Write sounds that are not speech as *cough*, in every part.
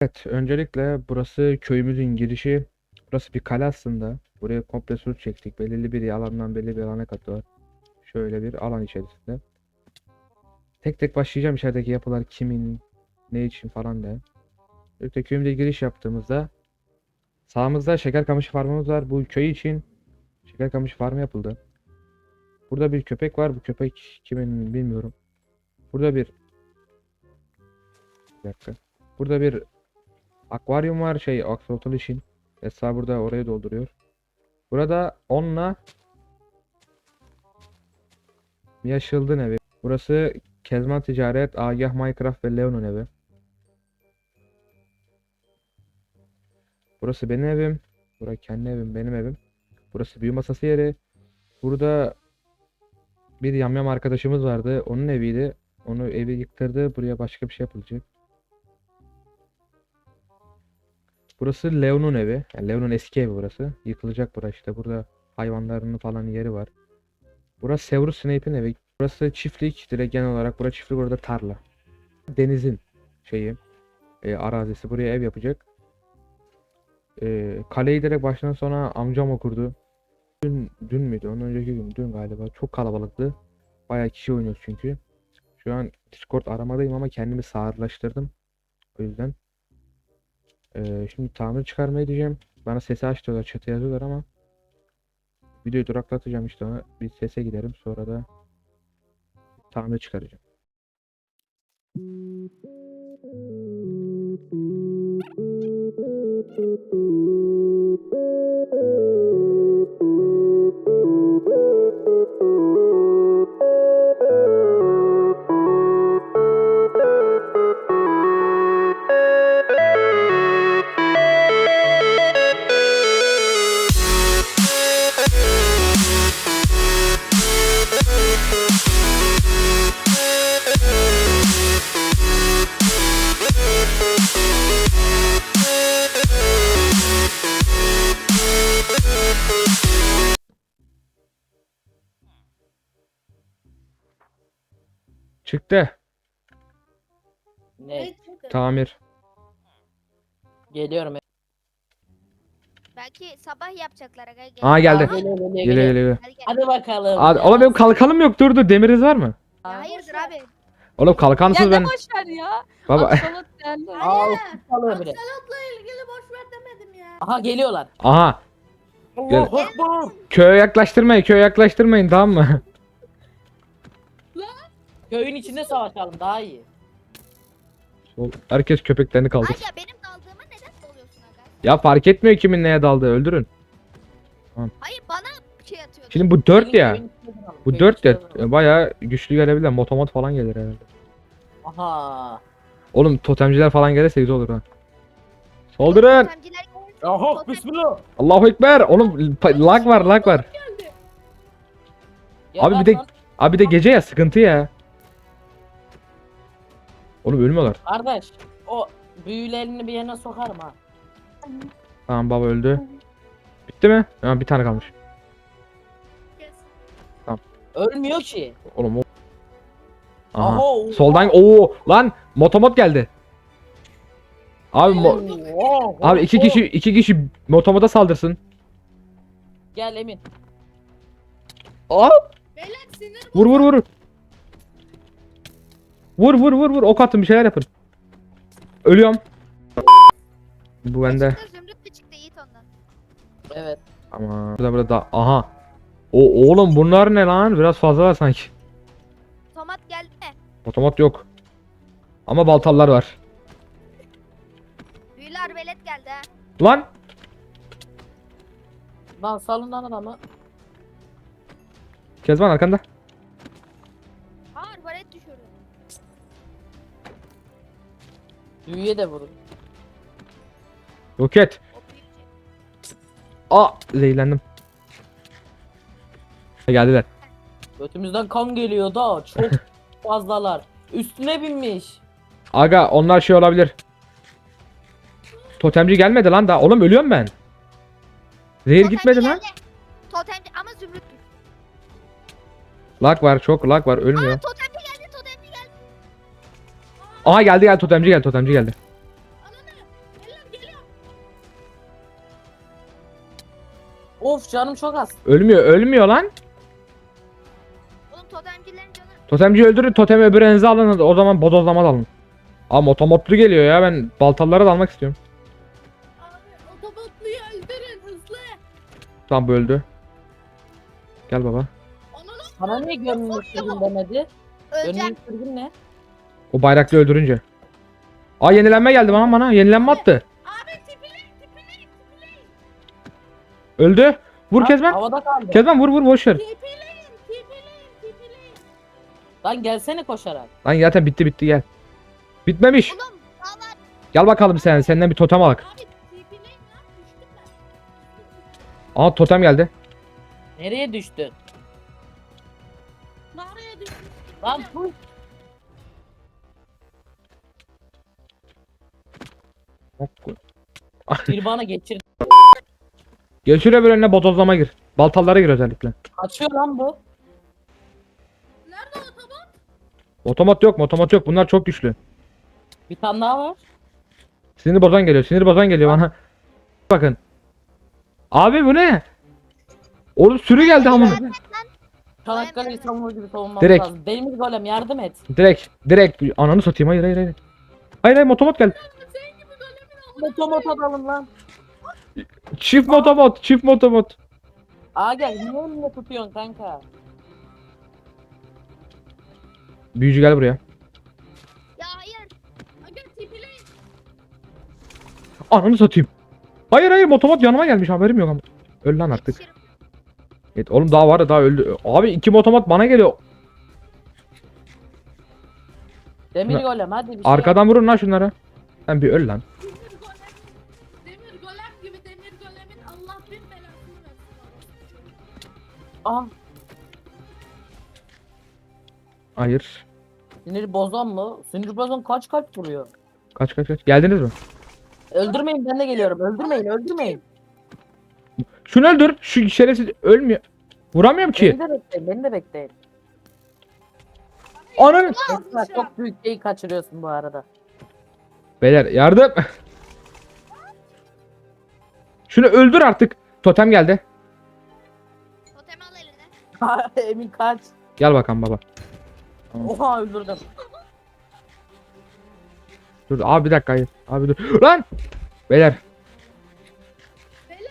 Evet, öncelikle burası köyümüzün girişi. Burası bir kale aslında. Buraya komple sur çektik. Belirli bir alandan belirli bir alana kadar. Şöyle bir alan içerisinde. Tek tek başlayacağım içerideki yapılar kimin, ne için falan diye. Öncelikle köyümüze giriş yaptığımızda sağımızda şeker kamışı farmımız var. Bu köy için şeker kamışı farmı yapıldı. Burada bir köpek var. Bu köpek kimin bilmiyorum. Burada bir bir dakika. Burada bir akvaryum var şey aksolotl için. Esra burada oraya dolduruyor. Burada onunla Yaşıldın evi. Burası Kezman Ticaret, Agah Minecraft ve Leon'un evi. Burası benim evim. Burası kendi evim, benim evim. Burası büyü masası yeri. Burada bir yamyam arkadaşımız vardı. Onun eviydi. Onu evi yıktırdı. Buraya başka bir şey yapılacak. Burası Leon'un evi. Yani Leon'un eski evi burası. Yıkılacak burası işte. Burada hayvanlarının falan yeri var. Burası Severus Snape'in evi. Burası çiftlik. Direkt genel olarak burası çiftlik orada tarla. Denizin şeyi. e, arazisi. Buraya ev yapacak. E, kaleyi direkt baştan sona amcam okurdu. Dün, dün müydü? Ondan önceki gün. Dün galiba. Çok kalabalıktı. Bayağı kişi oynuyoruz çünkü. Şu an Discord aramadayım ama kendimi sağırlaştırdım. O yüzden. Ee, şimdi tamir çıkarmaya diyeceğim. Bana sesi aç diyorlar, chat'e yazıyorlar ama videoyu duraklatacağım işte ona. Bir sese giderim sonra da tamir çıkaracağım. *laughs* Çıktı. Ne? Tamir. Geliyorum. Belki sabah yapacaklar aga. Gel. Aa geldi. Geliyor, geliyor, Geliyor geliyor. geliyor. Hadi gel. Hadi bakalım. Hadi, Ya. oğlum benim kalkanım yok. Dur dur demiriz var mı? Ya hayırdır abi? Oğlum kalkansız Ya ben. ne boş ver ya. Baba. Aksolot geldi. Aa, ufuk alıyor biri. ilgili boş ver demedim ya. Aha geliyorlar. Aha. Gel. Köye yaklaştırmayın. Köye yaklaştırmayın tamam mı? Köyün içinde savaşalım daha iyi. Sol- Herkes köpeklerini kaldır. Aga benim daldığıma neden doluyorsun aga? Ya fark etmiyor kimin neye daldığı. Öldürün. Hayır bana şey atıyor. Şimdi bu 4 Köyün- ya. köyün içinde duralım, Bu köyün 4 içinde ya. duralım. Bayağı güçlü gelebilir. Motomot falan gelir herhalde. Aha. Oğlum totemciler falan gelirse güzel olur ha. Saldırın. Totemciler Yahu totem- bismillah. Allahu ekber. Oğlum pa- lag var lag var. Ya Abi bir de lan, abi bir de gece ya sıkıntı ya. Oğlum ölmüyorlar. Kardeş o büyülerini bir yerine sokarım ha. Tamam baba öldü. Bitti mi? Ha, bir tane kalmış. Ölmüyor ki. Oğlum o. Aha. Aha. o- Soldan oo lan motomot geldi. Abi mo- Oo, abi iki oo. kişi iki kişi motomota saldırsın. Gel Emin. Aa! Beyler sinir Vur vur vur. Vur vur vur vur. Ok atın bir şeyler yapın. Ölüyorum. Bu bende. Çıktı, Zümrüt de çıktı Yiğit ondan. Evet. Ama burada burada da aha. O oğlum bunlar ne lan? Biraz fazla var sanki. Tomat geldi mi? Otomat yok. Ama baltallar var. Büyülü arbelet geldi ha. Lan Lan salın lan adamı. Kezban arkanda. Büyüye de vurun. Roket. Aa zehirlendim. Geldiler. Götümüzden kan geliyor da çok *laughs* fazlalar. Üstüne binmiş. Aga onlar şey olabilir. Totemci gelmedi lan daha. Oğlum ölüyorum ben. Zehir Totemci gitmedi lan. geldi. Totemci ama zümrüt. Lag var çok lag var ölmüyor. Aa geldi. Aha geldi geldi totemci geldi totemci geldi. Of canım çok az. Ölmüyor ölmüyor lan. Oğlum totemcilerin canı. Totemci öldürün totemi öbürenize alın o zaman bodozlama alın. Aa motomotlu geliyor ya ben baltalara da almak istiyorum. Abi otomotluyu öldürün hızlı. Tamam bu öldü. Gel baba. Sana niye görünür sürgün demedi? Görünür Öleceğim. sürgün ne? O bayraklı öldürünce. Aa yenilenme geldi bana bana. Yenilenme attı. Abi tipileyin tipileyin tipileyin. Öldü. Vur Ha, Kezban. Havada kaldı. Kezban vur vur boş ver. Tipileyin tipileyin tipileyin. Lan gelsene koşarak. Lan zaten bitti bitti gel. Bitmemiş. Oğlum Gel bakalım sen. Senden bir totem alak. Abi tipileyin lan düştüm ben. Aa totem geldi. Nereye düştün? Mağaraya düştüm. Lan pu. Bir bana geçir. Geçir öbür önüne bodozlama gir. Baltalara gir özellikle. Kaçıyor lan bu. Nerede otobot? Otomat yok otomat yok. Bunlar çok güçlü. Bir tane daha var. Sinir bozan geliyor. Sinir bozan geliyor bana. Bakın. Abi bu ne? Oğlum sürü geldi hamur. Çanakkale İstanbul gibi savunmamız Direkt. lazım. Demir golem yardım et. Direkt direkt ananı satayım. Hayır hayır hayır. Hayır hayır motomot geldi. Sen gibi golemin amına. Motomot alalım lan. Çift motomot. Çift motomot. Aa gel niye elinde tutuyorsun kanka? Büyücü gel buraya. ya hayır. Aga tipileyin. Ananı satayım. Hayır hayır motomot yanıma gelmiş haberim yok ama. Öl lan artık. Evet, oğlum daha var ya daha öldü. Abi iki motomot bana geliyor. Demir golem hadi bir şey Arkadan vurun lan şunlara. Sen bir öl lan. Aa, Hayır. sinir bozan mı? Sinir bozan kaç kaç vuruyor? Kaç kaç kaç. Geldiniz mi? Öldürmeyin ben de geliyorum. Öldürmeyin öldürmeyin. Şunu öldür. Şu şerefsiz ölmüyor. Vuramıyorum ki. Beni de bekleyin beni de bekleyin. Ananı. Esra, çok büyük şeyi kaçırıyorsun bu arada. Beyler yardım. *laughs* Şunu öldür artık. Totem geldi. *laughs* Emin kaç. Gel bakalım baba. Oha öldürdüm. Dur abi bir dakika hayır. Abi dur. Lan. Beyler.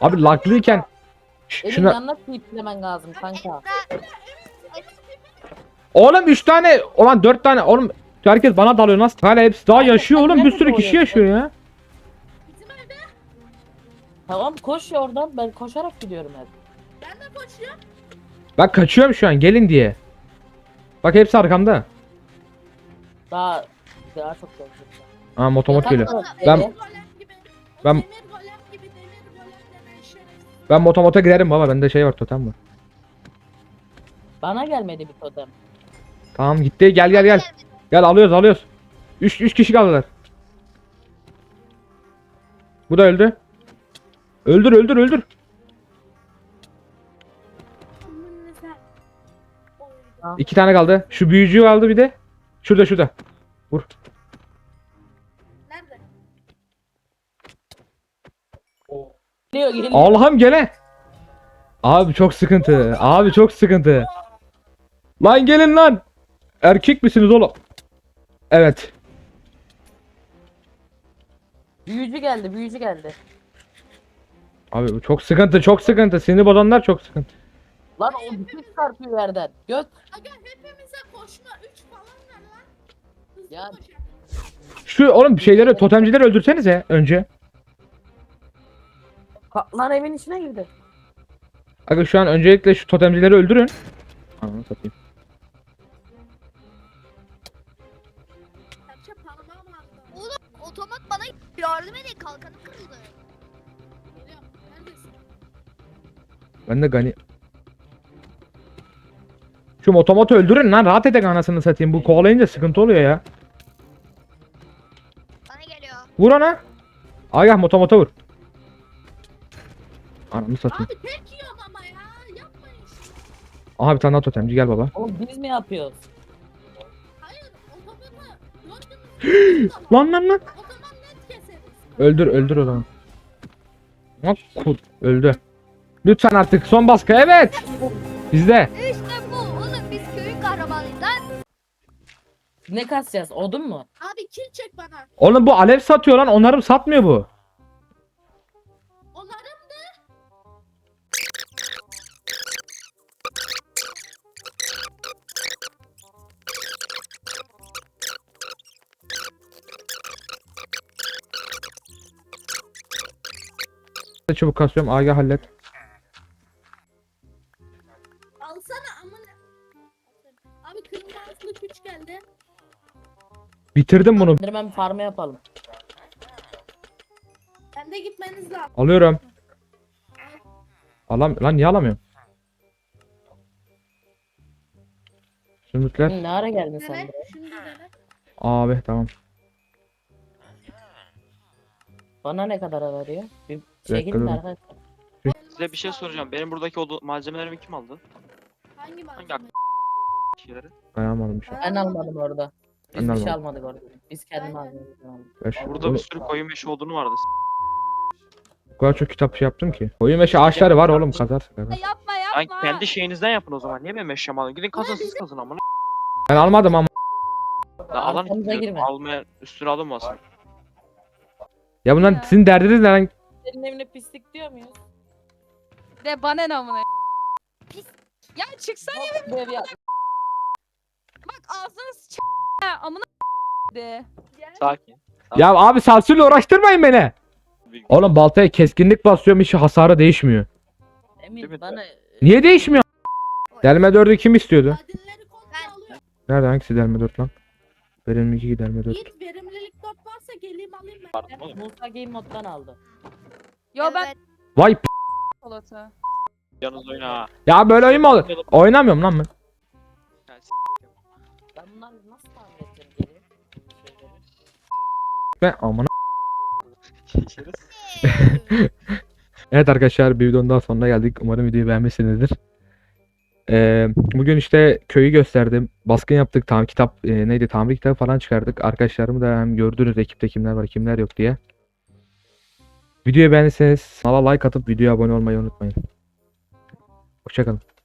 Abi laklıyken. Emin Şuna. yanına tiplemen lazım kanka. Oğlum 3 tane. Ulan 4 tane. Oğlum herkes bana dalıyor nasıl? Hala hepsi daha yaşıyor oğlum. Bir sürü kişi yaşıyor ya. Bizim evde. Tamam koş ya oradan ben koşarak gidiyorum hep. Ben de koşuyorum. Bak kaçıyorum şu an gelin diye. Bak hepsi arkamda. Daha daha çok koşuyorum. Aa motomot geliyor. Ben... Ben- Ben- motomota giderim baba. Bende şey var totem var. Bana gelmedi bir totem. Tamam gitti. Gel gel gel. Gel alıyoruz alıyoruz. 3 3 kişi kaldılar. Bu da öldü. Öldür öldür öldür. İki tane kaldı. Şu büyücü kaldı bir de. Şurada şurada. Nerede? Geliyor geliyor. Allah'ım gele. Abi çok sıkıntı. Abi çok sıkıntı. Lan gelin lan. Erkek misiniz oğlum? Evet. Büyücü geldi büyücü geldi. Abi bu çok sıkıntı çok sıkıntı. Sinir bozanlar çok sıkıntı. Lan o bütün çarpıyor yerden. Göt. Aga hepimize koşma 3 falan ver lan. Hızlı Ya- koşar. Şu oğlum şeyleri totemcileri öldürsenize önce. Ka- Lan evin içine girdi. Aga şu an öncelikle şu totemcileri öldürün. Ananı satayım. Serçe parmağım ağrıdı. Oğlum otomat bana yardım edin kalkanım kırıldı. Geliyorum. Neredesin? Ben de gani... Şu motomotu öldürün lan rahat edin anasını satayım. Bu kovalayınca sıkıntı oluyor ya. Bana geliyor. Vur ona. Agah motomota vur. Ananı satayım. Abi tek yiyorum ama ya. Yapmayın şunu. Aha bir tane daha totemci gel baba. Oğlum biz mi yapıyoruz? Hayır otobotu gördünüz mü? *gasps* Lan lan lan. O zaman net keseriz. Öldür öldür o zaman. Bak kul öldü. Lütfen artık son baskı evet. Bizde. İşte Ne kasacağız? Odun mu? Abi kill çek bana. Oğlum bu alev satıyor lan onarım satmıyor bu. Onların Çabuk kasıyorum Aga hallet. alsana amına. Abi kırmızı aslı güç geldi. Bitirdim bunu. Hemen farmı yapalım. Ben de gitmeniz lazım. Alıyorum. Alam lan niye alamıyorum? Zümrütler. Ne ara geldin sen Dene. buraya? Şimdi dene. Abi tamam. Bana ne kadar veriyor? Bir dakika, şey gidin dur. arkadaşlar. Size bir şey soracağım. Benim buradaki odu malzemelerimi kim aldı? Hangi Hangi malzeme? Şeyleri. Ben almadım bir şey. Ben almadım orada. Biz Ben de bir şey almadık orada. Biz kendi Aynen. malzememizi aldık. Beş. Burada bir sürü koyun meşe odunu vardı. O kadar çok kitap şey yaptım ki. Oyun meşe ağaçları var oğlum kazar. kazar. Yapma Lan yapma. kendi şeyinizden yapın o zaman. Niye benim eşyamı alın? Gidin kazın siz kazın amına. Ben almadım ama. Lan alan Arkamıza istiyor. girme. Almaya üstüne alınmasın. Ya bunlar Ya. sizin derdiniz ne lan? Senin evine pislik diyor muyuz? De bana ne amına. Pis. Ya çıksana Bu evi yap. Bak ağzını sıç. Amına de. Sakin. Ya abi sansürle uğraştırmayın beni. Oğlum baltaya keskinlik basıyorum hiç hasarı değişmiyor. Emin bana Niye değişmiyor? Delme 4'ü kim istiyordu? Nerede hangisi delme 4 lan? Benim iki delme 4. Yiğit verimlilik 4 varsa geleyim alayım ben. Musa Game moddan aldı. Yo ben. Vay p-. Yalnız oyna ha. Ya böyle oyun mu olur? Oynamıyorum lan ben. Ben amına. *laughs* Evet arkadaşlar bir videonun daha sonuna geldik. Umarım videoyu beğenmişsinizdir. Ee, bugün işte köyü gösterdim. Baskın yaptık. Tam kitap e, neydi? Tamir kitabı falan çıkardık. Arkadaşlarımı da hem gördünüz ekipte kimler var kimler yok diye. Videoyu beğendiyseniz kanala like atıp videoya abone olmayı unutmayın. Hoşçakalın.